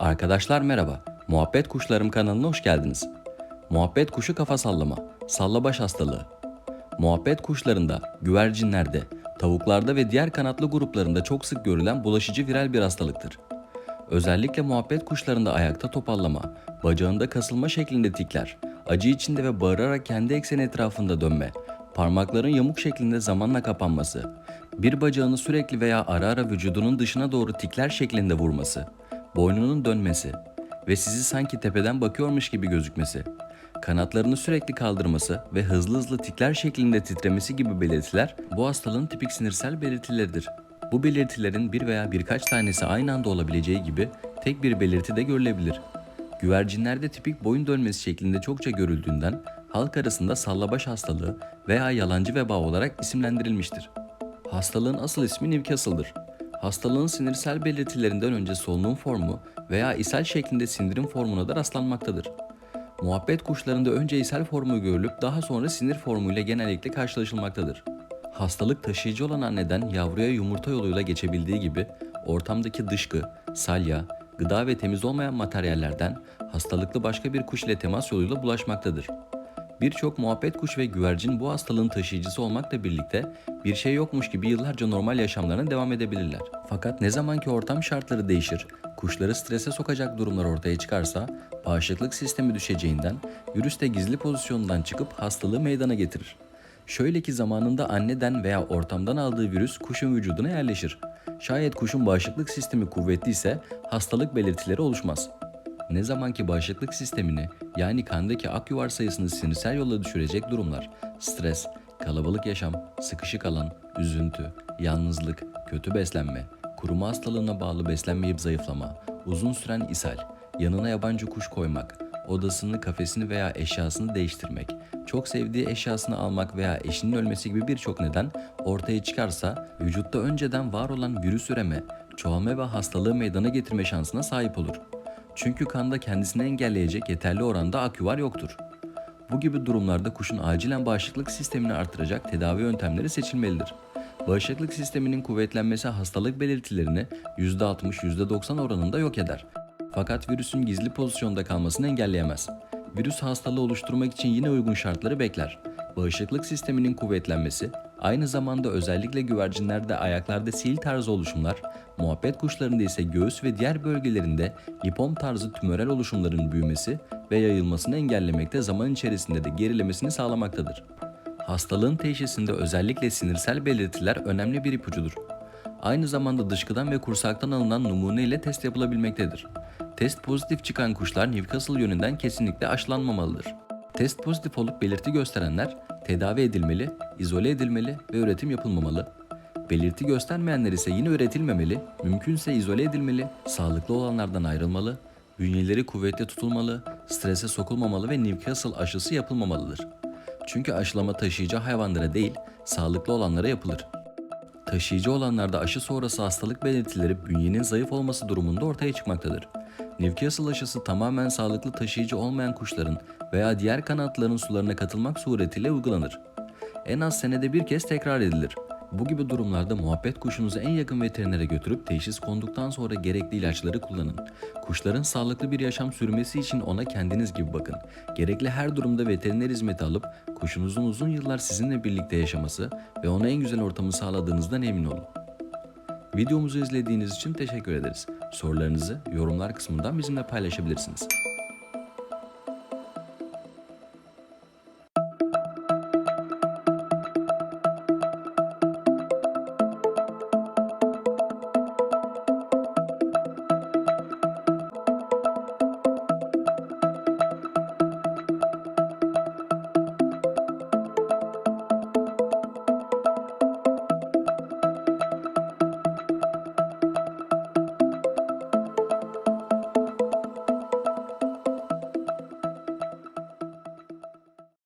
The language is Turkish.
Arkadaşlar merhaba. Muhabbet Kuşlarım kanalına hoş geldiniz. Muhabbet kuşu kafa sallama, sallabaş hastalığı. Muhabbet kuşlarında, güvercinlerde, tavuklarda ve diğer kanatlı gruplarında çok sık görülen bulaşıcı viral bir hastalıktır. Özellikle muhabbet kuşlarında ayakta topallama, bacağında kasılma şeklinde tikler, acı içinde ve bağırarak kendi ekseni etrafında dönme, parmakların yamuk şeklinde zamanla kapanması, bir bacağını sürekli veya ara ara vücudunun dışına doğru tikler şeklinde vurması, boynunun dönmesi ve sizi sanki tepeden bakıyormuş gibi gözükmesi, kanatlarını sürekli kaldırması ve hızlı hızlı tikler şeklinde titremesi gibi belirtiler bu hastalığın tipik sinirsel belirtileridir. Bu belirtilerin bir veya birkaç tanesi aynı anda olabileceği gibi tek bir belirti de görülebilir. Güvercinlerde tipik boyun dönmesi şeklinde çokça görüldüğünden halk arasında sallabaş hastalığı veya yalancı veba olarak isimlendirilmiştir. Hastalığın asıl ismi Newcastle'dır. Hastalığın sinirsel belirtilerinden önce solunum formu veya ishal şeklinde sindirim formuna da rastlanmaktadır. Muhabbet kuşlarında önce ishal formu görülüp daha sonra sinir formuyla genellikle karşılaşılmaktadır. Hastalık taşıyıcı olan anneden yavruya yumurta yoluyla geçebildiği gibi ortamdaki dışkı, salya, gıda ve temiz olmayan materyallerden hastalıklı başka bir kuş ile temas yoluyla bulaşmaktadır. Birçok muhabbet kuş ve güvercin bu hastalığın taşıyıcısı olmakla birlikte bir şey yokmuş gibi yıllarca normal yaşamlarına devam edebilirler. Fakat ne zamanki ortam şartları değişir, kuşları strese sokacak durumlar ortaya çıkarsa bağışıklık sistemi düşeceğinden virüs de gizli pozisyonundan çıkıp hastalığı meydana getirir. Şöyle ki zamanında anneden veya ortamdan aldığı virüs kuşun vücuduna yerleşir. Şayet kuşun bağışıklık sistemi kuvvetliyse hastalık belirtileri oluşmaz. Ne zamanki bağışıklık sistemini yani kandaki ak sayısını sinirsel yolla düşürecek durumlar, stres, kalabalık yaşam, sıkışık alan, üzüntü, yalnızlık, kötü beslenme, kuruma hastalığına bağlı beslenmeyip zayıflama, uzun süren ishal, yanına yabancı kuş koymak, odasını, kafesini veya eşyasını değiştirmek, çok sevdiği eşyasını almak veya eşinin ölmesi gibi birçok neden ortaya çıkarsa vücutta önceden var olan virüs üreme, çoğalma ve hastalığı meydana getirme şansına sahip olur. Çünkü kanda kendisini engelleyecek yeterli oranda aküvar yoktur. Bu gibi durumlarda kuşun acilen bağışıklık sistemini artıracak tedavi yöntemleri seçilmelidir. Bağışıklık sisteminin kuvvetlenmesi hastalık belirtilerini %60-%90 oranında yok eder. Fakat virüsün gizli pozisyonda kalmasını engelleyemez. Virüs hastalığı oluşturmak için yine uygun şartları bekler. Bağışıklık sisteminin kuvvetlenmesi, aynı zamanda özellikle güvercinlerde ayaklarda sil tarzı oluşumlar, muhabbet kuşlarında ise göğüs ve diğer bölgelerinde lipom tarzı tümörel oluşumların büyümesi ve yayılmasını engellemekte zaman içerisinde de gerilemesini sağlamaktadır. Hastalığın teşhisinde özellikle sinirsel belirtiler önemli bir ipucudur. Aynı zamanda dışkıdan ve kursaktan alınan numune ile test yapılabilmektedir. Test pozitif çıkan kuşlar Newcastle yönünden kesinlikle aşılanmamalıdır. Test pozitif olup belirti gösterenler tedavi edilmeli, izole edilmeli ve üretim yapılmamalı. Belirti göstermeyenler ise yine üretilmemeli, mümkünse izole edilmeli, sağlıklı olanlardan ayrılmalı, bünyeleri kuvvetli tutulmalı, strese sokulmamalı ve Newcastle aşısı yapılmamalıdır. Çünkü aşılama taşıyıcı hayvanlara değil, sağlıklı olanlara yapılır. Taşıyıcı olanlarda aşı sonrası hastalık belirtileri bünyenin zayıf olması durumunda ortaya çıkmaktadır. Newcastle aşısı tamamen sağlıklı taşıyıcı olmayan kuşların veya diğer kanatların sularına katılmak suretiyle uygulanır. En az senede bir kez tekrar edilir. Bu gibi durumlarda muhabbet kuşunuzu en yakın veterinere götürüp teşhis konduktan sonra gerekli ilaçları kullanın. Kuşların sağlıklı bir yaşam sürmesi için ona kendiniz gibi bakın. Gerekli her durumda veteriner hizmeti alıp kuşunuzun uzun yıllar sizinle birlikte yaşaması ve ona en güzel ortamı sağladığınızdan emin olun. Videomuzu izlediğiniz için teşekkür ederiz. Sorularınızı yorumlar kısmından bizimle paylaşabilirsiniz.